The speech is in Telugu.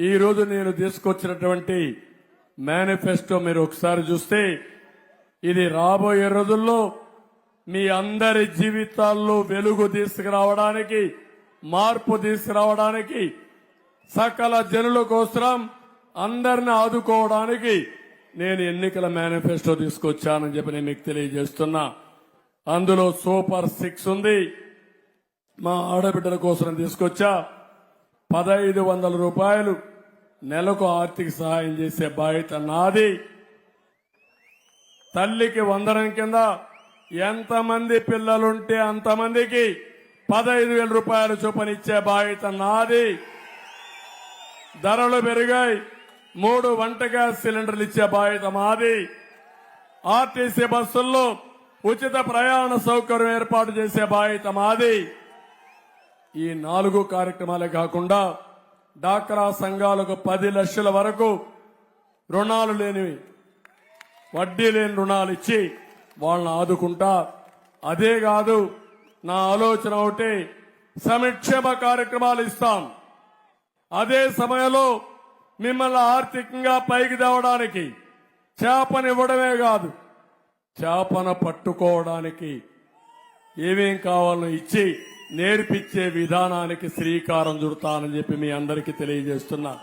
ఈ రోజు నేను తీసుకొచ్చినటువంటి మేనిఫెస్టో మీరు ఒకసారి చూస్తే ఇది రాబోయే రోజుల్లో మీ అందరి జీవితాల్లో వెలుగు తీసుకురావడానికి మార్పు తీసుకురావడానికి సకల జనుల కోసం అందరిని ఆదుకోవడానికి నేను ఎన్నికల మేనిఫెస్టో తీసుకొచ్చానని చెప్పి నేను మీకు తెలియజేస్తున్నా. అందులో సూపర్ సిక్స్ ఉంది. మా ఆడబిడ్డల కోసం తీసుకొచ్చా. పదహైదు వందల రూపాయలు నెలకు ఆర్థిక సహాయం చేసే బాధ్యత నాది. తల్లికి వందనం కింద ఎంతమంది పిల్లలుంటే అంతమందికి పదహైదు వేల రూపాయలు చూపనిచ్చే బాధ్యత నాది. ధరలు పెరిగాయి. మూడు వంట గ్యాస్ సిలిండర్లు ఇచ్చే బాధ్యత మాది. ఆర్టీసీ బస్సుల్లో ఉచిత ప్రయాణ సౌకర్యం ఏర్పాటు చేసే బాధ్యత మాది. ఈ నాలుగు కార్యక్రమాలే కాకుండా డాక్రా సంఘాలకు పది లక్షల వరకు రుణాలు లేనివి వడ్డీ లేని రుణాలు ఇచ్చి వాళ్ళని ఆదుకుంటా. అదే కాదు నా ఆలోచన ఒకటి సంక్షేమ కార్యక్రమాలు ఇస్తాం. అదే సమయంలో మిమ్మల్ని ఆర్థికంగా పైకి తేవడానికి చేపనివ్వడమే కాదు చేపను పట్టుకోవడానికి ఏమేం కావాలో ఇచ్చి నేర్పించే విధానానికి శ్రీకారం చుడతానని చెప్పి మీ అందరికీ తెలియజేస్తున్నా.